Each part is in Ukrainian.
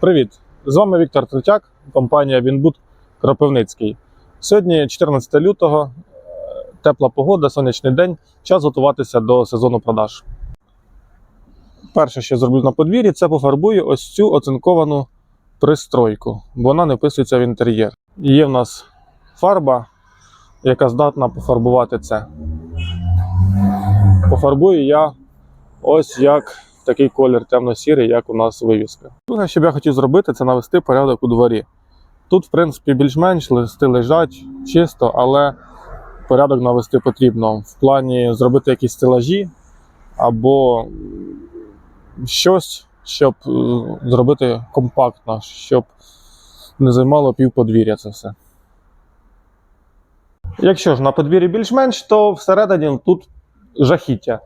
Привіт! З вами Віктор Третяк, компанія Вінбут Кропивницький. Сьогодні 14 лютого, е, тепла погода, сонячний день. Час готуватися до сезону продаж. Перше, що зроблю на подвір'ї, це пофарбую ось цю оцинковану пристройку, бо вона не вписується в інтер'єр. Є в нас фарба, яка здатна пофарбувати це. Пофарбую я ось як такий колір темно-сірий, як у нас вивіска. Друге, що б я хотів зробити, це навести порядок у дворі. Тут, в принципі, більш-менш листи лежать чисто, але порядок навести потрібно. В плані зробити якісь стелажі або щось, щоб е, зробити компактно, щоб не займало пів подвір'я це все. Якщо ж на подвір'ї більш-менш, то всередині тут жахіття.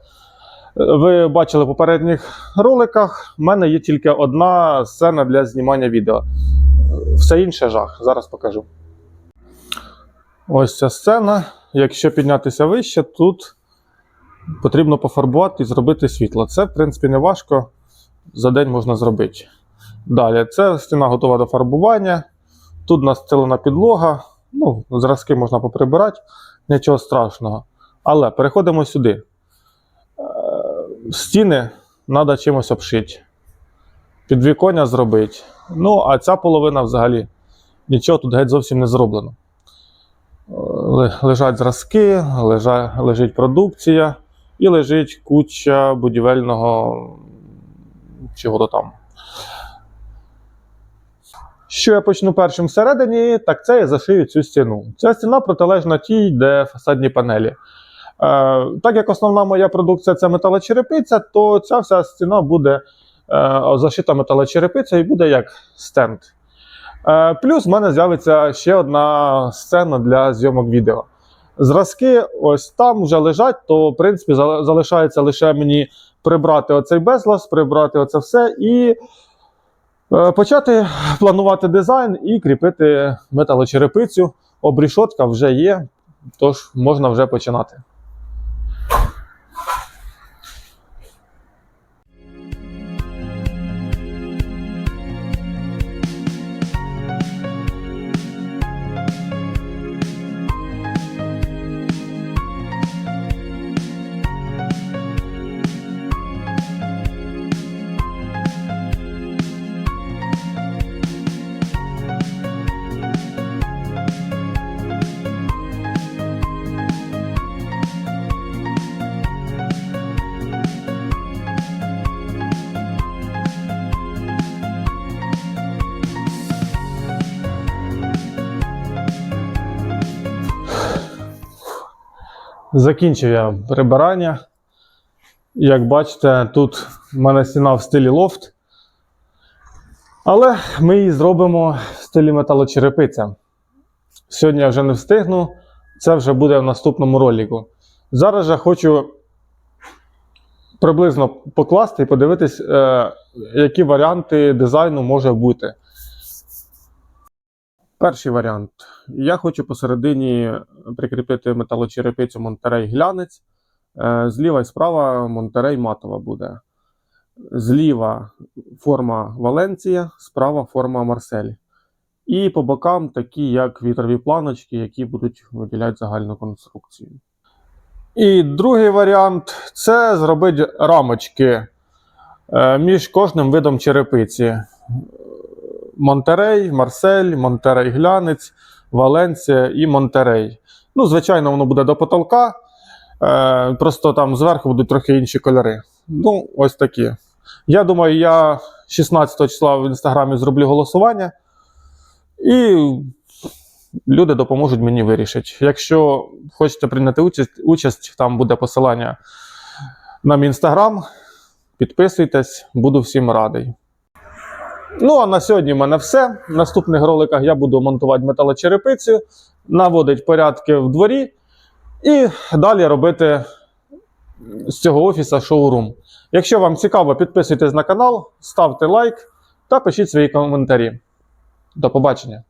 Ви бачили в попередніх роликах. У мене є тільки одна сцена для знімання відео. Все інше жах. Зараз покажу. Ось ця сцена. Якщо піднятися вище, тут потрібно пофарбувати і зробити світло. Це, в принципі, не важко. За день можна зробити. Далі, це стіна готова до фарбування. Тут настелена підлога. Ну, зразки можна поприбирати, нічого страшного. Але переходимо сюди стіни треба чимось обшити. Підвіконня зробити. Ну, а ця половина взагалі нічого тут геть зовсім не зроблено. Лежать зразки, лежа, лежить продукція і лежить куча будівельного чого-то там. Що я почну першим всередині, так це я зашию цю стіну. Ця стіна протилежна тій, де фасадні панелі. Е, так як основна моя продукція це металочерепиця, то ця вся стіна буде е, зашита металочерепиця і буде як стенд. Е, плюс в мене з'явиться ще одна сцена для зйомок відео. Зразки ось там вже лежать, то в принципі залишається лише мені прибрати оцей безлас, прибрати оце все і почати планувати дизайн і кріпити металочерепицю. Обрішотка вже є, тож можна вже починати. Закінчив я прибирання. Як бачите, тут в мене стіна в стилі лофт. Але ми її зробимо в стилі металочерепиця. Сьогодні я вже не встигну, це вже буде в наступному ролику. Зараз же хочу приблизно покласти і подивитись, е, які варіанти дизайну може бути. Перший варіант. Я хочу посередині прикріпити металочерепицю Монтерей глянець. Е, Зліва і справа Монтерей матова буде. Зліва форма Валенція, справа форма Марсель. І по бокам такі, як вітрові планочки, які будуть виділяти загальну конструкцію. І другий варіант це зробити рамочки е, між кожним видом черепиці. Монтерей, Марсель, Монтерей Глянець, Валенція і Монтерей. Ну, звичайно, воно буде до потолка. Е, просто там зверху будуть трохи інші кольори. Ну, ось такі. Я думаю, я 16 числа в інстаграмі зроблю голосування. І люди допоможуть мені вирішити. Якщо хочете прийняти участь, участь там буде посилання на мій інстаграм. Підписуйтесь, буду всім радий. Ну, а на сьогодні в мене все. В наступних роликах я буду монтувати металочерепицю, наводити порядки в дворі і далі робити з цього офіса шоурум. Якщо вам цікаво, підписуйтесь на канал, ставте лайк та пишіть свої коментарі. До побачення!